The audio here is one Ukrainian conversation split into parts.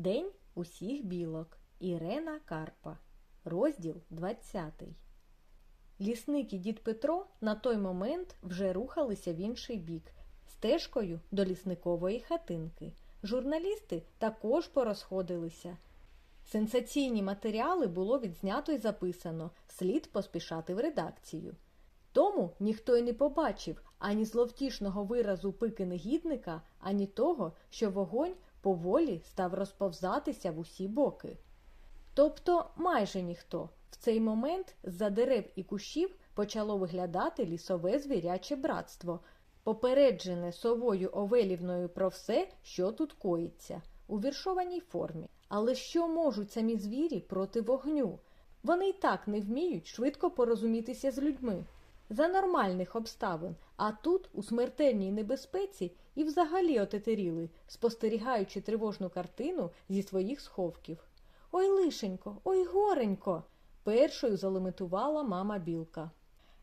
День усіх білок. Ірена Карпа. Розділ 20. Лісник і дід Петро на той момент вже рухалися в інший бік, стежкою до лісникової хатинки. Журналісти також порозходилися. Сенсаційні матеріали було відзнято і записано, слід поспішати в редакцію. Тому ніхто й не побачив ані зловтішного виразу пики негідника, ані того, що вогонь поволі став розповзатися в усі боки. Тобто майже ніхто. В цей момент з-за дерев і кущів почало виглядати лісове звіряче братство, попереджене совою Овелівною про все, що тут коїться, у віршованій формі. Але що можуть самі звірі проти вогню? Вони й так не вміють швидко порозумітися з людьми. За нормальних обставин, а тут, у смертельній небезпеці, і взагалі отетеріли, спостерігаючи тривожну картину зі своїх сховків. Ой, лишенько, ой, горенько. Першою залеметувала мама білка.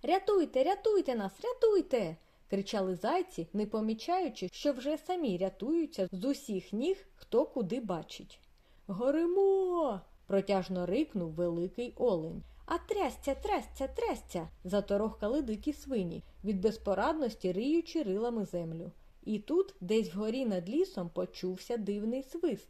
Рятуйте, рятуйте нас, рятуйте. кричали зайці, не помічаючи, що вже самі рятуються з усіх ніг, хто куди бачить. Горимо. протяжно рикнув великий олень. А трясця, трясця, трясця. заторохкали дикі свині, від безпорадності риючи рилами землю. І тут, десь вгорі над лісом, почувся дивний свист.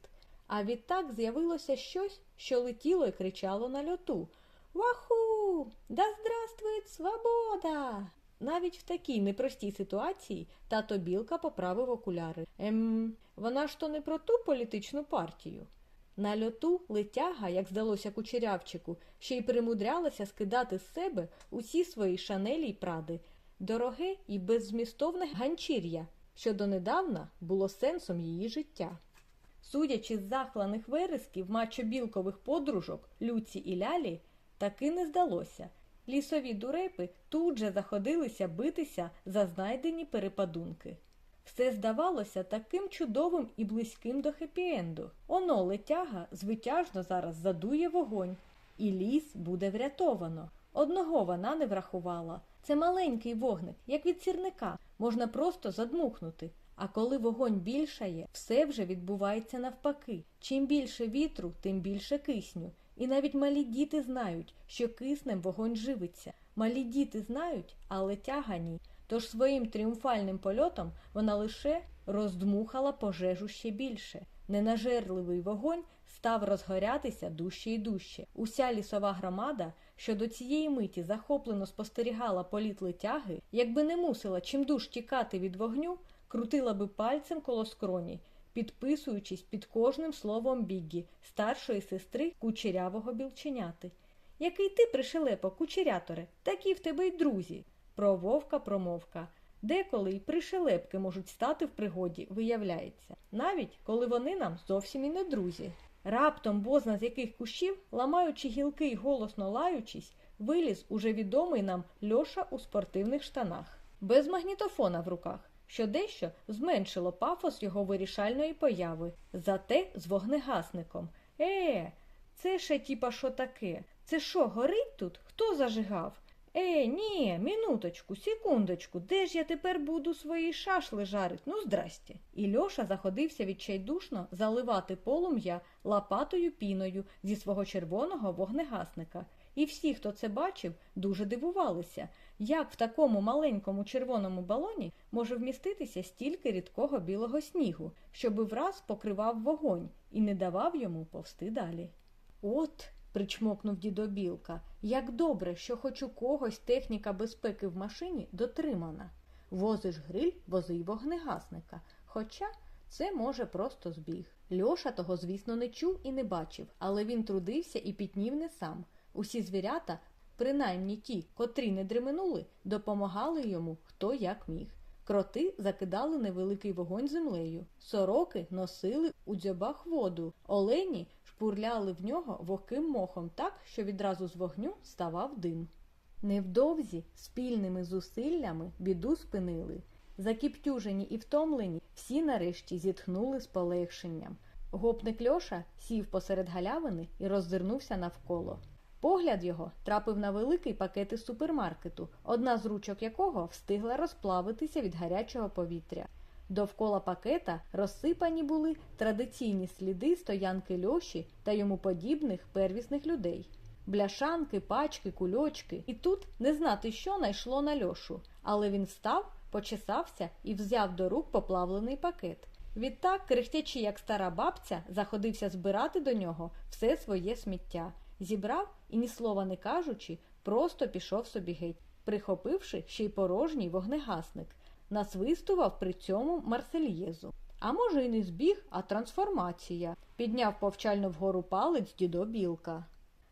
А відтак з'явилося щось, що летіло і кричало на льоту. Ваху! Да здравствует свобода! Навіть в такій непростій ситуації тато Білка поправив окуляри. Ем, вона ж то не про ту політичну партію. На льоту летяга, як здалося кучерявчику, ще й примудрялася скидати з себе усі свої шанелі й пради, дороге і беззмістовне ганчір'я, що донедавна було сенсом її життя. Судячи з захланих вересків мачо-білкових подружок Люці і Лялі, таки не здалося. Лісові дурепи тут же заходилися битися за знайдені перепадунки. Все здавалося таким чудовим і близьким до хеппі-енду. Оно летяга звитяжно зараз задує вогонь, і ліс буде врятовано. Одного вона не врахувала. Це маленький вогник, як від сірника, можна просто задмухнути. А коли вогонь більшає, все вже відбувається навпаки. Чим більше вітру, тим більше кисню. І навіть малі діти знають, що киснем вогонь живиться. Малі діти знають, але тяга ні. Тож своїм тріумфальним польотом вона лише роздмухала пожежу ще більше. Ненажерливий вогонь став розгорятися дужче і дужче. Уся лісова громада, що до цієї миті захоплено спостерігала політ летяги, якби не мусила чимдуж тікати від вогню, крутила би пальцем коло скроні, підписуючись під кожним словом Біггі, старшої сестри кучерявого білченяти. Який ти, пришелепо, кучеряторе, такі в тебе й друзі. Про вовка промовка. Деколи й пришелепки можуть стати в пригоді, виявляється, навіть коли вони нам зовсім і не друзі. Раптом, бозна з яких кущів, ламаючи гілки й голосно лаючись, виліз уже відомий нам Льоша у спортивних штанах, без магнітофона в руках, що дещо зменшило пафос його вирішальної появи, зате з вогнегасником. Е, це ще тіпа що таке? Це що, горить тут? Хто зажигав? Е, ні, минуточку, секундочку, де ж я тепер буду свої шашли жарить? Ну, здрасте. І Льоша заходився відчайдушно заливати полум'я лопатою піною зі свого червоного вогнегасника. І всі, хто це бачив, дуже дивувалися, як в такому маленькому червоному балоні може вміститися стільки рідкого білого снігу, щоби враз покривав вогонь і не давав йому повсти далі. От причмокнув дідо Білка. Як добре, що хоч у когось техніка безпеки в машині дотримана. Возиш гриль, вози й вогнегасника. Хоча це може просто збіг. Льоша того, звісно, не чув і не бачив, але він трудився і пітнів не сам. Усі звірята, принаймні ті, котрі не дременули, допомагали йому хто як міг. Кроти закидали невеликий вогонь землею, сороки носили у дзьобах воду, олені шпурляли в нього вогким мохом так, що відразу з вогню ставав дим. Невдовзі спільними зусиллями біду спинили. Закіптюжені і втомлені, всі нарешті зітхнули з полегшенням. Гопник Льоша сів посеред галявини і роззирнувся навколо. Погляд його трапив на великий пакет із супермаркету, одна з ручок якого встигла розплавитися від гарячого повітря. Довкола пакета розсипані були традиційні сліди стоянки льоші та йому подібних первісних людей. Бляшанки, пачки, кульочки. І тут не знати, що найшло на льошу, але він встав, почесався і взяв до рук поплавлений пакет. Відтак, крихтячи, як стара бабця, заходився збирати до нього все своє сміття. Зібрав і, ні слова не кажучи, просто пішов собі геть, прихопивши ще й порожній вогнегасник, насвистував при цьому Марсельєзу. А може, й не збіг, а трансформація. Підняв повчально вгору палець дідо білка.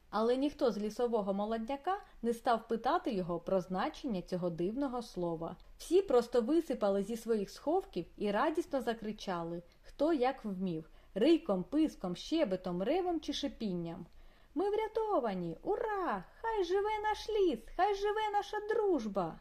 Але ніхто з лісового молодняка не став питати його про значення цього дивного слова. Всі просто висипали зі своїх сховків і радісно закричали, хто як вмів риком, писком, щебетом, ревом чи шипінням. Ми врятовані! Ура! Хай живе наш ліс, хай живе наша дружба!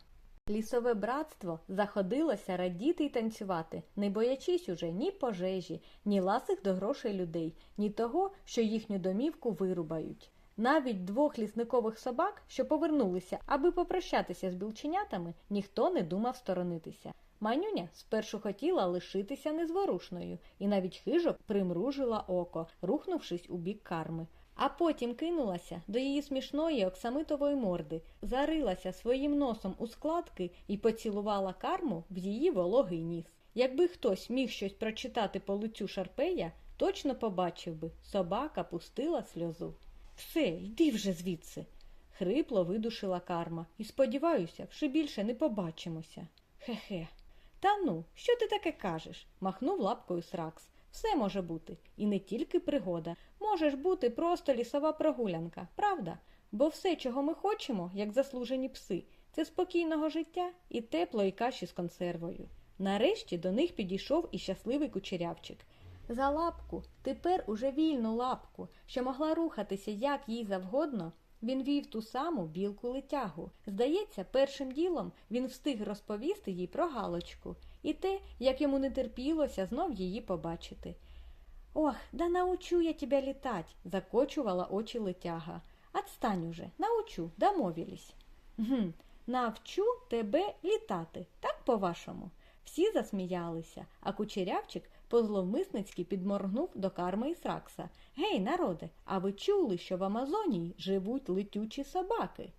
Лісове братство заходилося радіти й танцювати, не боячись уже ні пожежі, ні ласих до грошей людей, ні того, що їхню домівку вирубають. Навіть двох лісникових собак, що повернулися, аби попрощатися з білченятами, ніхто не думав сторонитися. Манюня спершу хотіла лишитися незворушною, і навіть хижок примружила око, рухнувшись у бік карми. А потім кинулася до її смішної оксамитової морди, зарилася своїм носом у складки і поцілувала карму в її вологий ніс. Якби хтось міг щось прочитати по лицю Шарпея, точно побачив би, собака пустила сльозу. Все, йди вже звідси. Хрипло видушила карма. І сподіваюся, що більше не побачимося. Хе-хе. Та ну, що ти таке кажеш? махнув лапкою Сракс. Все може бути, і не тільки пригода. Може ж бути просто лісова прогулянка, правда? Бо все, чого ми хочемо, як заслужені пси, це спокійного життя і теплої каші з консервою. Нарешті до них підійшов і щасливий кучерявчик. За лапку, тепер уже вільну лапку, що могла рухатися як їй завгодно, він вів ту саму білку летягу. Здається, першим ділом він встиг розповісти їй про Галочку і те, як йому не терпілося знов її побачити. Ох, да научу я тебя літать, закочувала очі летяга. Отстань уже, научу, домовились. Гм, навчу тебе літати, так по-вашому? Всі засміялися, а кучерявчик позловмисницьки підморгнув до карми і сракса. Гей, народе, а ви чули, що в Амазонії живуть летючі собаки?